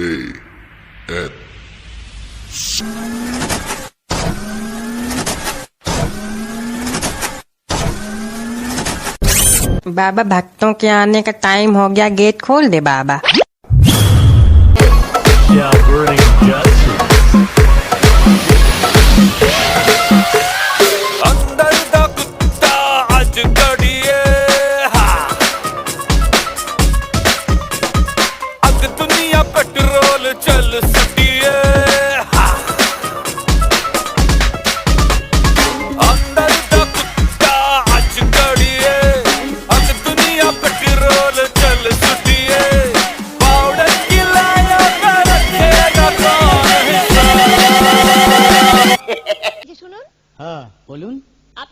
A N. बाबा भक्तों के आने का टाइम हो गया। गेट खोल दे बाबा। Yeah,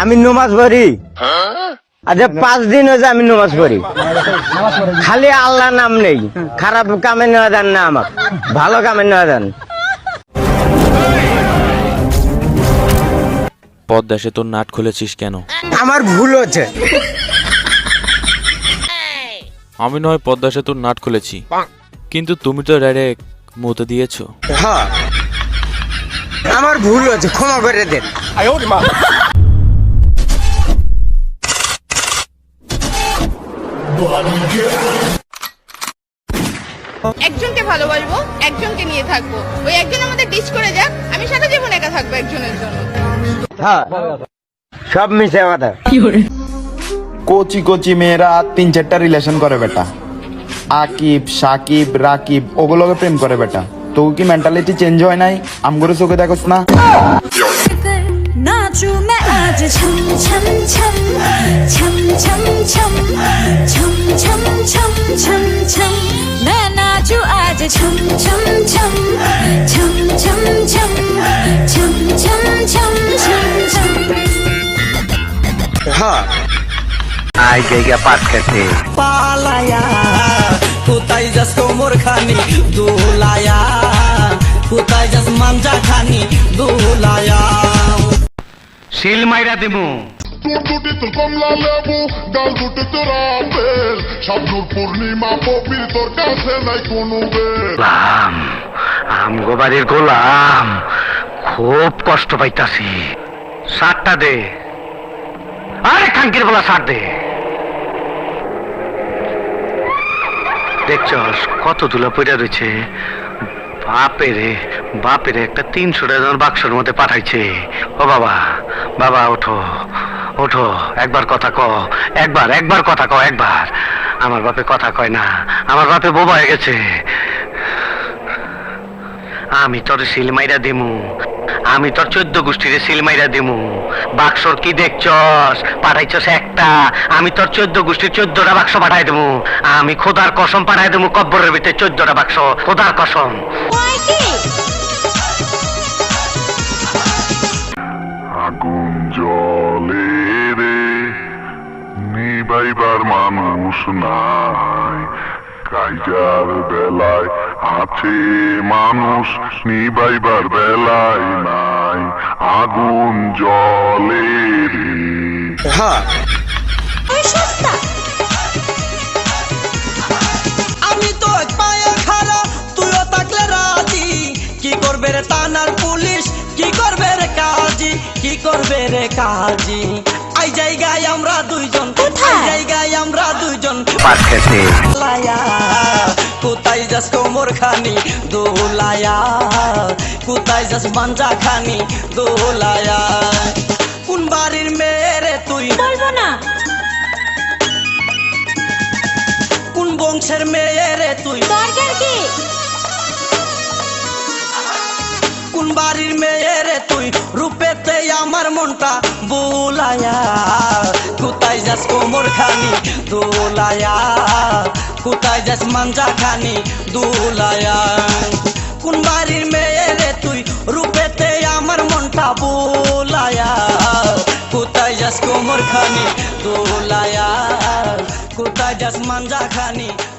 আমি নমাজ পড়ি। আচ্ছা পাঁচ দিন হয়েছে আমি নমাজ পড়ি। খালি আল্লাহ নাম নেই। খারাপ কামে নেওয়া দেন না আমার ভালো কামে নেওয়া দেন। পদ্মা সেতুর নাট খুলেছিস কেন? আমার ভুল হচ্ছে। আমি নয় পদ্মা সেতুর নাট খুলেছি। কিন্তু তুমি তো ডাইরেক্ট মতো দিয়েছ। হ্যাঁ। আমার ভুল হচ্ছে ক্ষমা করে দেন। একজনকে ভালোবাসবো একজনকে নিয়ে থাকব। ওই একজন আমাদের ডিচ করে যাক আমি সারা জীবন একা থাকব একজনের জন্য। হ্যাঁ সব মিশে কথা কোচি কোচি মেয়েরা তিন চারটা রিলেশন করে বেটা। আকিব সাকিব রাকিব ওগুলোকে প্রেম করে বেটা। তো কি মেন্টালিটি চেঞ্জ হয় নাই আমগরে চোখে দেখোস না हाँ। आई जाएगा পাঠ करते পালায়া কোথায় যাস কোমর খানি? দোলায়া কোথায় যাস মাঞ্জা খানি? দোলায়া শিল মাইরা দেবো চোর দুটিতে কমলা লেবু গাল দুটিতে আপেল। পূর্ণিমা পবির তোর কাছে নাই কোনো গোলাম আমগো বাড়ির গোলাম খুব কষ্ট পাইতাছি। সাতটা দে। আরে খাঙ্কির বলা সাত দে। দেখছস কত ধুলা পড়ে রয়েছে বাপেরে বাপেরে একটা তিনশো টাকার বাক্সের মধ্যে পাঠাইছে। ও বাবা বাবা, ওঠো ওঠো, একবার কথা ক একবার একবার কথা ক একবার। আমার বাপে কথা কয় না, আমার বাপে বোবা হয়ে গেছে। আমি তোর সিলমাইরা দিমু আমি তোর চোদ্দ গোষ্ঠীর সিলমাইরা দিমু। বাক্সর কি দেখছস? পাঠাইছস একটা। আমি তোর চোদ্দ গোষ্ঠীর চোদ্দটা বাক্স পাঠাই দেবো আমি খোদার কসম পাঠাই দেবো কব্বরের ভিতরে চোদ্দটা বাক্স। খোদার কসম। আগুন জলে রে নিবাইবার মানুষ নাই। কাইজার বেলায় আছে মানুষ নিবাইবার বেলায় নাই আগুন জলে রে আমি তো পায়ে খারা তুইও থাকলে রাজি। কি করবে রে থানার পুলিশ? কি করবে রে কাজী? কি করবে রে কাজী? আই জায়গায় আমরা দুইজন আই জায়গায় আমরা দুইজন। লায়া কোথায় যাস কোমর খানি দোলায়া কোথায় যাস মাঞ্জা খানি দোলায়া কোন বাড়ির মেয়ে তুই বলব না কোন বংশের মেয়ে রে তুই দরকার কি কোন বাড়ির মেয়ে রে তুই রূপেতে আমার মনটা বোলায়া কোথায় যাস কোমর খানি দোলায়া কোথায় যাস মাঞ্জা খানি দোলায়া কোন বাড়ির মেয়ে রে তুই রূপেতে আমার মনটা বোলায়া কোথায় যাস কোমর খানি দোলায়া কোথায় যাস মাঞ্জা খানি দোলায়া